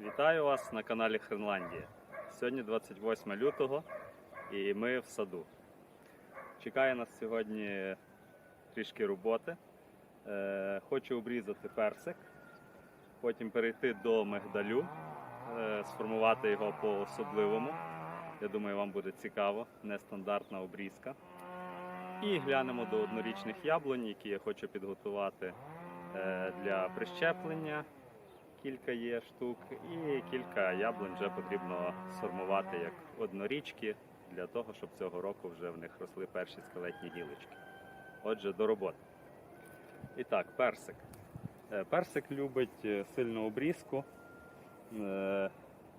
Вітаю вас на каналі Хренландія. Сьогодні 28 лютого і ми в саду. Чекає нас сьогодні трішки роботи. Е, Хочу обрізати персик, потім перейти до мигдалю, е, сформувати його по-особливому. Я думаю, вам буде цікаво, нестандартна обрізка. І глянемо до однорічних яблунь, які я хочу підготувати е, для прищеплення кілька є штук, і кілька яблунь вже потрібно сформувати як однорічки для того, щоб цього року вже в них росли перші скелетні гілочки. Отже, до роботи. І так, персик. Е, Персик любить е, сильну обрізку. Е,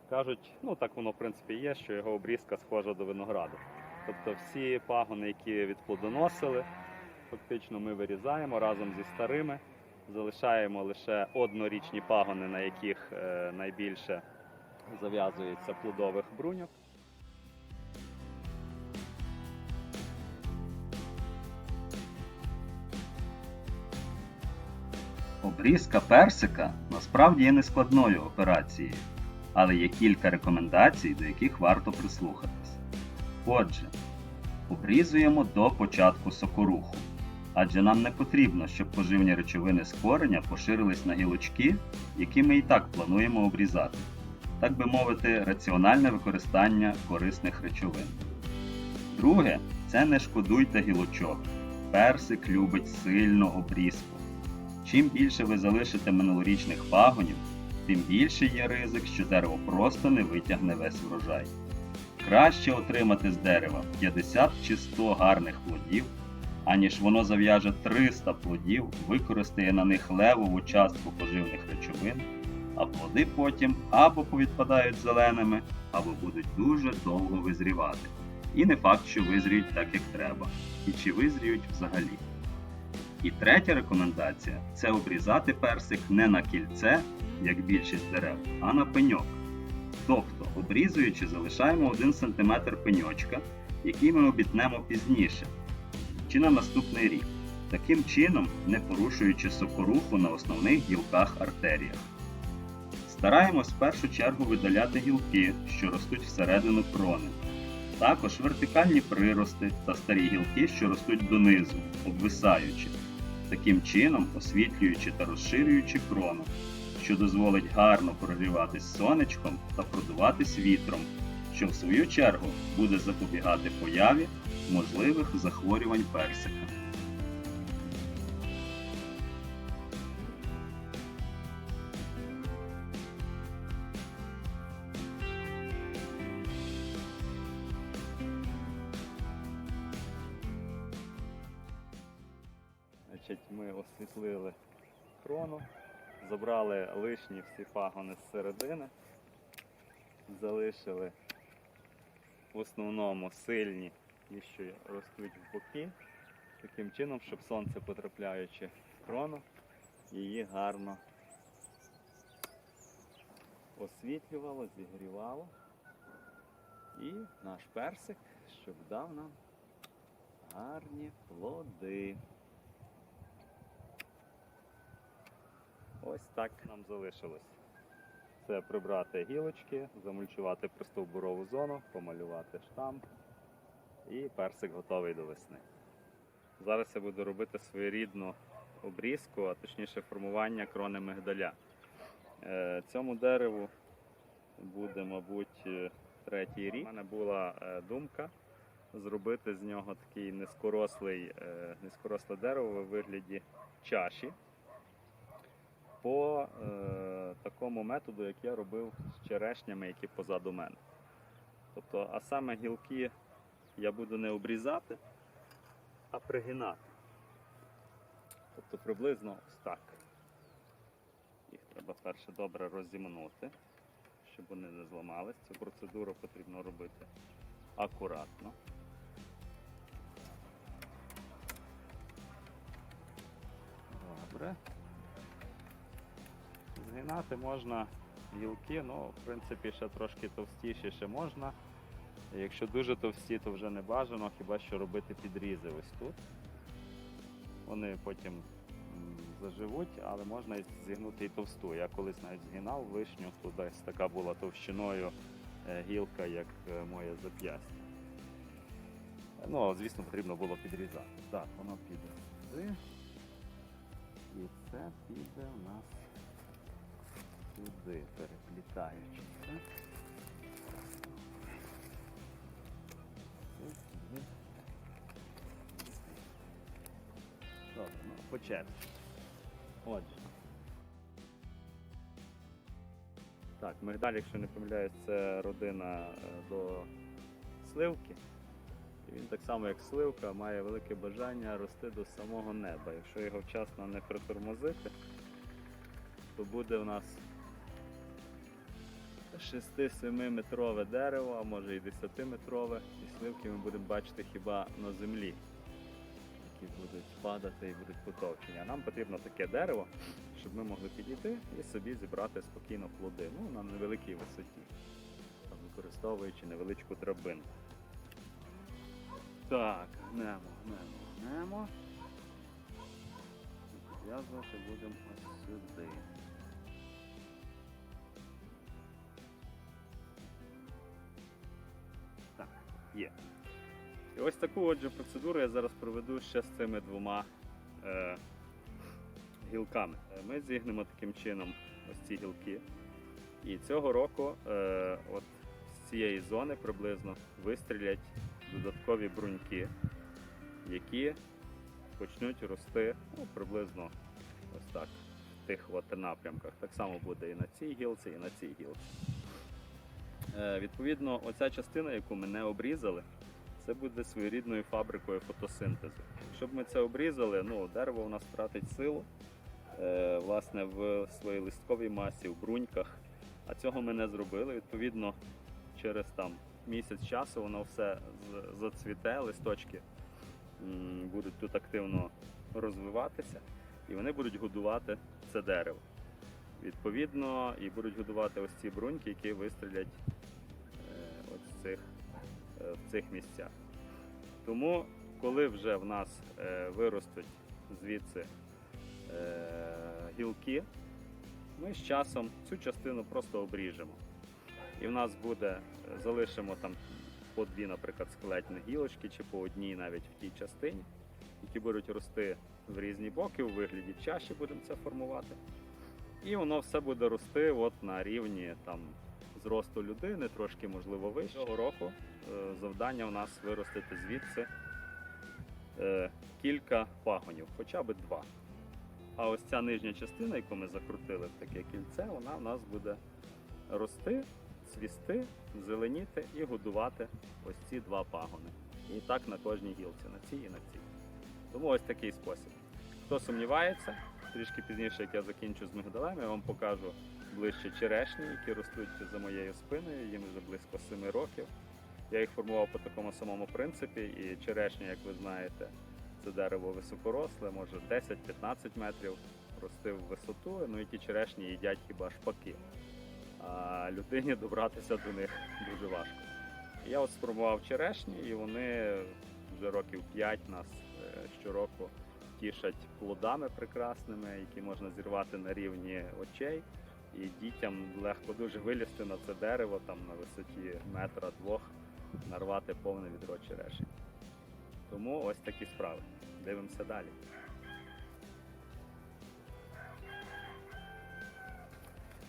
Кажуть, ну так воно в принципі є, що його обрізка схожа до винограду. Тобто всі пагони, які відплодоносили, фактично ми вирізаємо разом зі старими залишаємо лише однорічні пагони, на яких е, найбільше зав'язується плодових бруньок. Обрізка персика насправді є нескладною операцією, але є кілька рекомендацій, до яких варто прислухатись. Отже, обрізуємо до початку сокоруху, адже нам не потрібно, щоб поживні речовини з кореня поширились на гілочки, які ми і так плануємо обрізати. Так би мовити, раціональне використання корисних речовин. Друге, це не шкодуйте гілочок. Персик любить сильну обрізку. Чим більше ви залишите минулорічних пагонів, тим більше є ризик, що дерево просто не витягне весь врожай. Краще отримати з дерева 50 чи 100 гарних плодів, аніж воно зав'яже 300 плодів, використає на них левову частку поживних речовин, а плоди потім або повідпадають зеленими, або будуть дуже довго визрівати. І не факт, що визріють так, як треба, і чи визріють взагалі. І третя рекомендація це обрізати персик не на кільце, як більшість дерев, а на пеньок. Тобто, обрізуючи, залишаємо 1 см пеньочка, який ми обітнемо пізніше, чи на наступний рік, таким чином не порушуючи сокоруху на основних гілках артеріях. Стараємось в першу чергу видаляти гілки, що ростуть всередину крони. Також вертикальні прирости та старі гілки, що ростуть донизу, обвисаючи, таким чином освітлюючи та розширюючи крону, що дозволить гарно прогріватись сонечком та продуватись вітром, що в свою чергу буде запобігати появі можливих захворювань персика. Ми освітлили крону, забрали лишні всі пагони з середини, залишили в основному сильні, ті, що ростуть в боки, таким чином, щоб сонце потрапляючи в крону, її гарно освітлювало, зігрівало. І наш персик, щоб дав нам гарні плоди. Ось так нам залишилось. Це прибрати гілочки, замульчувати пристовбурову зону, помалювати штамп. І персик готовий до весни. Зараз я буду робити своєрідну обрізку, а точніше формування крони мигдаля. Е, Цьому дереву буде, мабуть, е, третій рік. У мене була е, думка зробити з нього такий низькорослий, е, дерево у вигляді чаші по е, такому методу, як я робив з черешнями, які позаду мене. Тобто, а саме гілки я буду не обрізати, а пригинати. Тобто приблизно ось так. Їх треба перше добре розімнути, щоб вони не зламались. Цю процедуру потрібно робити акуратно. Добре. Згинати можна гілки, ну, в принципі, ще трошки товстіші ще можна. Якщо дуже товсті, то вже не бажано, хіба що робити підрізи ось тут. Вони потім заживуть, але можна зігнути і товсту. Я колись навіть згинав вишню, то десь така була товщиною е, гілка, як е, моє зап'ястя. Ну, звісно, потрібно було підрізати. Так, воно піде сюди. І це піде у нас сюди, переплітаючи. це. Це. Добре, ну, по черзі. Отже. Так, мигдаль, якщо не помиляюсь, це родина е, до сливки. І він так само, як сливка, має велике бажання рости до самого неба. Якщо його вчасно не притормозити, то буде в нас 6-7 метрове дерево, а може і 10 метрове. І сливки ми будемо бачити хіба на землі, які будуть падати і будуть потовчені. А нам потрібно таке дерево, щоб ми могли підійти і собі зібрати спокійно плоди ну, на невеликій висоті, використовуючи невеличку драбинку. Так, гнемо, гнемо, гнемо. Підв'язувати будемо ось сюди. Є. І ось таку отже процедуру я зараз проведу ще з цими двома е, гілками. Е, Ми зігнемо таким чином ось ці гілки. І цього року е, от з цієї зони приблизно вистрілять додаткові бруньки, які почнуть рости ну, приблизно ось так, в тих от напрямках. Так само буде і на цій гілці, і на цій гілці. Е, відповідно, оця частина, яку ми не обрізали, це буде своєрідною фабрикою фотосинтезу. Якщо б ми це обрізали, ну, дерево у нас втратить силу е, власне, в своїй листковій масі, в бруньках. А цього ми не зробили. Відповідно, через там місяць часу воно все зацвіте, листочки будуть тут активно розвиватися, і вони будуть годувати це дерево. Відповідно, і будуть годувати ось ці бруньки, які вистрілять е, цих, е, в цих місцях. Тому, коли вже в нас е, виростуть звідси гілки, ми з часом цю частину просто обріжемо. І в нас буде, залишимо там по дві, наприклад, скелетні гілочки чи по одній навіть в тій частині, які будуть рости в різні боки, у вигляді чаші будемо це формувати. І воно все буде рости от на рівні там, зросту людини, трошки можливо вище. Цього року е, завдання у нас виростити звідси е, кілька пагонів, хоча б два. А ось ця нижня частина, яку ми закрутили в таке кільце, вона в нас буде рости, цвісти, зеленіти і годувати ось ці два пагони. І так на кожній гілці, на цій і на цій. Тому ось такий спосіб. Хто сумнівається, трішки пізніше, як я закінчу з мигдалем, я вам покажу ближче черешні, які ростуть за моєю спиною, їм вже близько 7 років. Я їх формував по такому самому принципі, і черешня, як ви знаєте, це дерево високоросле, може 10-15 метрів рости в висоту, ну і ті черешні їдять хіба шпаки. А людині добратися до них дуже важко. Я от сформував черешні, і вони вже років 5 нас е, щороку тішать плодами прекрасними, які можна зірвати на рівні очей. І дітям легко дуже вилізти на це дерево там на висоті метра-двох, нарвати повне відро черешень. Тому ось такі справи. Дивимося далі.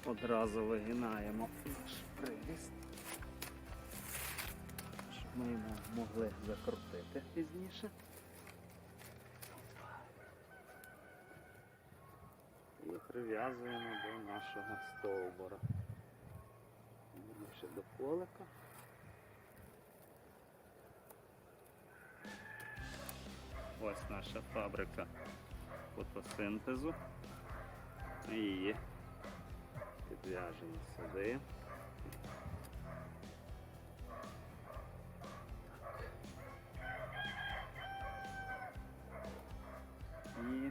Одразу вигинаємо наш приріст, щоб ми його могли закрутити пізніше. І прив'язуємо до нашого стовбура. Більше до колика. Ось наша фабрика фотосинтезу. Ми її підв'яжемо сюди. І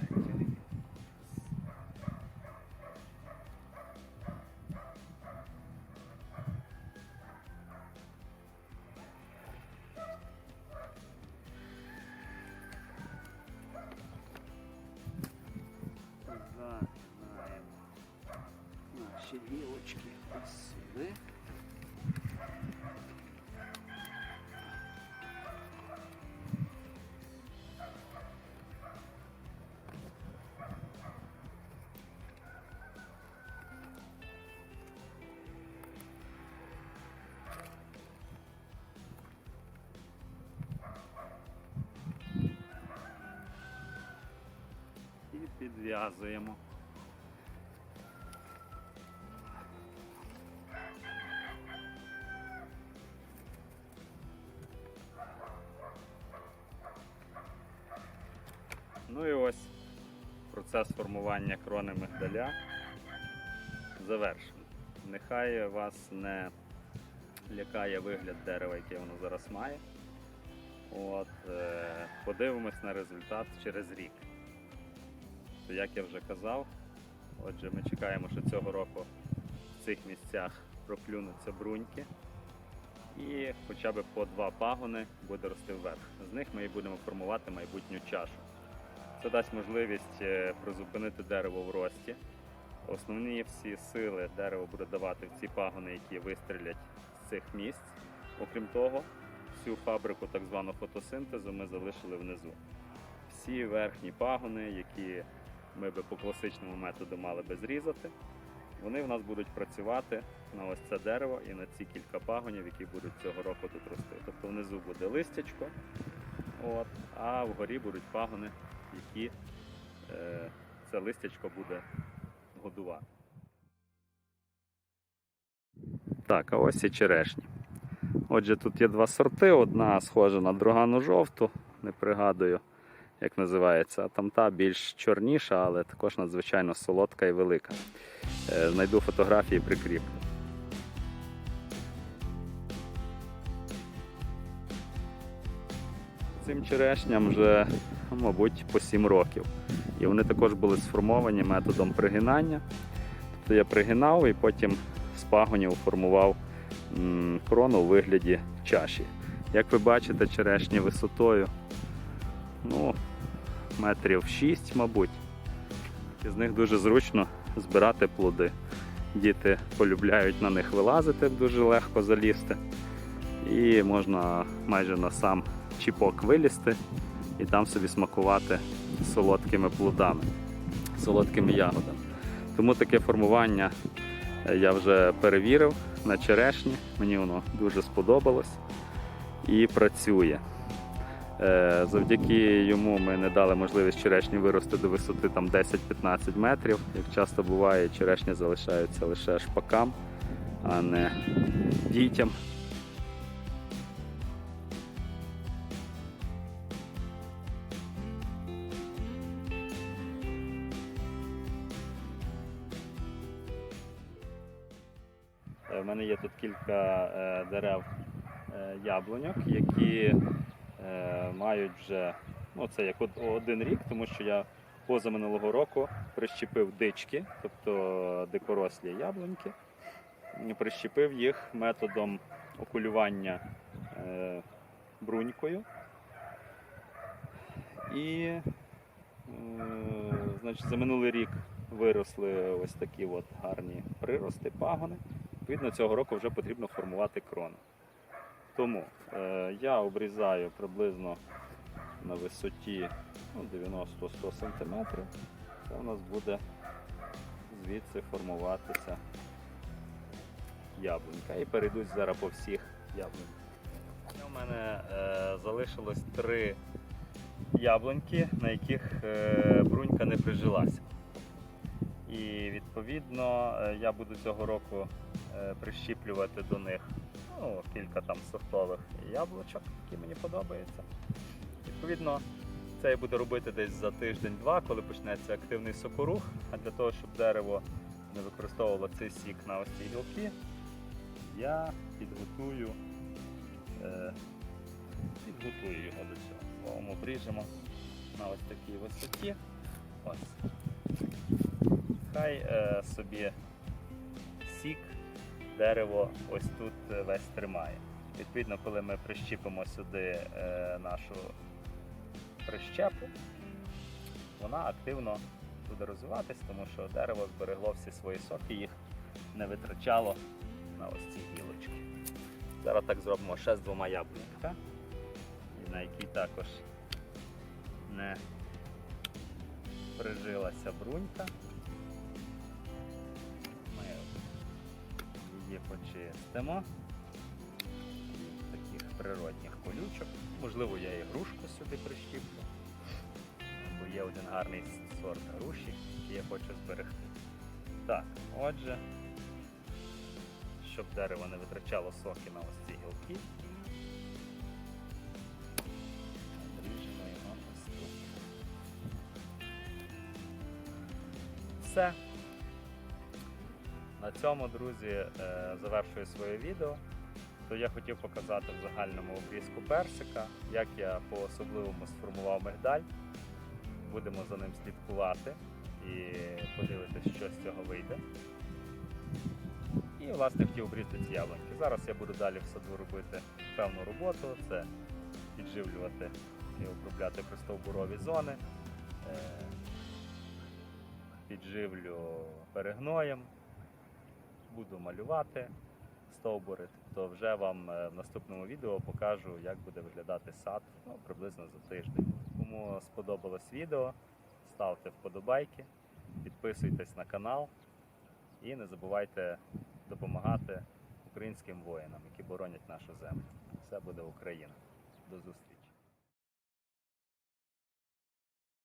І підв'язуємо. Ну і ось процес формування крони мигдаля завершений. Нехай вас не лякає вигляд дерева, яке воно зараз має. От, е, подивимось на результат через рік. То, як я вже казав, отже, ми чекаємо, що цього року в цих місцях проклюнуться бруньки. І хоча б по два пагони буде рости вверх. З них ми і будемо формувати майбутню чашу. Це дасть можливість е, призупинити дерево в рості. Основні всі сили дерево буде давати в ці пагони, які вистрілять з цих місць. Окрім того, всю фабрику так званого фотосинтезу ми залишили внизу. Всі верхні пагони, які ми би по класичному методу мали би зрізати, вони в нас будуть працювати на ось це дерево і на ці кілька пагонів, які будуть цього року тут рости. Тобто внизу буде листячко, от, а вгорі будуть пагони, які е, це листячко буде годувати. Так, а ось і черешні. Отже, тут є два сорти. Одна схожа на другану жовту, не пригадую, як називається, а там та більш чорніша, але також надзвичайно солодка і велика. Е, Знайду фотографії прикріплю. Цим черешням вже, мабуть, по 7 років. І вони також були сформовані методом пригинання. Тобто я пригинав і потім з пагонів формував крону у вигляді чаші. Як ви бачите, черешні висотою ну, метрів 6, мабуть. І з них дуже зручно збирати плоди. Діти полюбляють на них вилазити, дуже легко залізти. І можна майже на сам чіпок вилізти і там собі смакувати солодкими плодами, солодкими ягодами. Тому таке формування е, я вже перевірив на черешні, мені воно дуже сподобалось і працює. Е, Завдяки йому ми не дали можливість черешні вирости до висоти там 10-15 метрів. Як часто буває, черешні залишаються лише шпакам, а не дітям. У мене є тут кілька е, дерев е, яблуньок, які е, мають вже ну, це як один рік, тому що я позаминулого року прищепив дички, тобто дикорослі яблуньки. Прищепив їх методом окулювання е, брунькою. І е, значить, за минулий рік виросли ось такі от гарні прирости, пагони. Відповідно, цього року вже потрібно формувати крону. Тому е, я обрізаю приблизно на висоті ну, 90-100 см. Це у нас буде звідси формуватися яблунька. І перейдуть зараз по всіх яблуньках. У мене е, залишилось три яблуньки, на яких е, брунька не прижилася. І відповідно е, я буду цього року е, прищіплювати до них ну, кілька там сортових яблучок, які мені подобаються. Відповідно, це я буду робити десь за тиждень-два, коли почнеться активний сокорух. А для того, щоб дерево не використовувало цей сік на ось ці гілки, я підготую, е, підготую його до цього. Словом, обріжемо на ось такій висоті. Ось. Хай е, собі сік дерево ось тут е, весь тримає. Відповідно, коли ми прищіпимо сюди е, нашу прищепу, вона активно буде розвиватись, тому що дерево зберегло всі свої соки, їх не витрачало на ось ці гілочки. Зараз так зробимо ще з двома яблуньками, на якій також не прижилася брунька. Почистимо таких природних колючок. Можливо, я і грушку сюди прищіплю. Бо є один гарний сорт груші, який я хочу зберегти. Так, отже, щоб дерево не витрачало соки на ось ці гілки. Все. На цьому, друзі, е, завершую своє відео. То я хотів показати в загальному обрізку персика, як я по-особливому сформував мигдаль. Будемо за ним слідкувати і подивитися, що з цього вийде. І власне хотів обрізати ці яблуньки. Зараз я буду далі в саду робити певну роботу. Це підживлювати і обробляти пристовбурові зони. Е, Підживлю перегноєм, буду малювати стовбури. То вже вам е, в наступному відео покажу, як буде виглядати сад ну, приблизно за тиждень. Кому сподобалось відео, ставте вподобайки, підписуйтесь на канал і не забувайте допомагати українським воїнам, які боронять нашу землю. Все буде Україна. До зустрічі!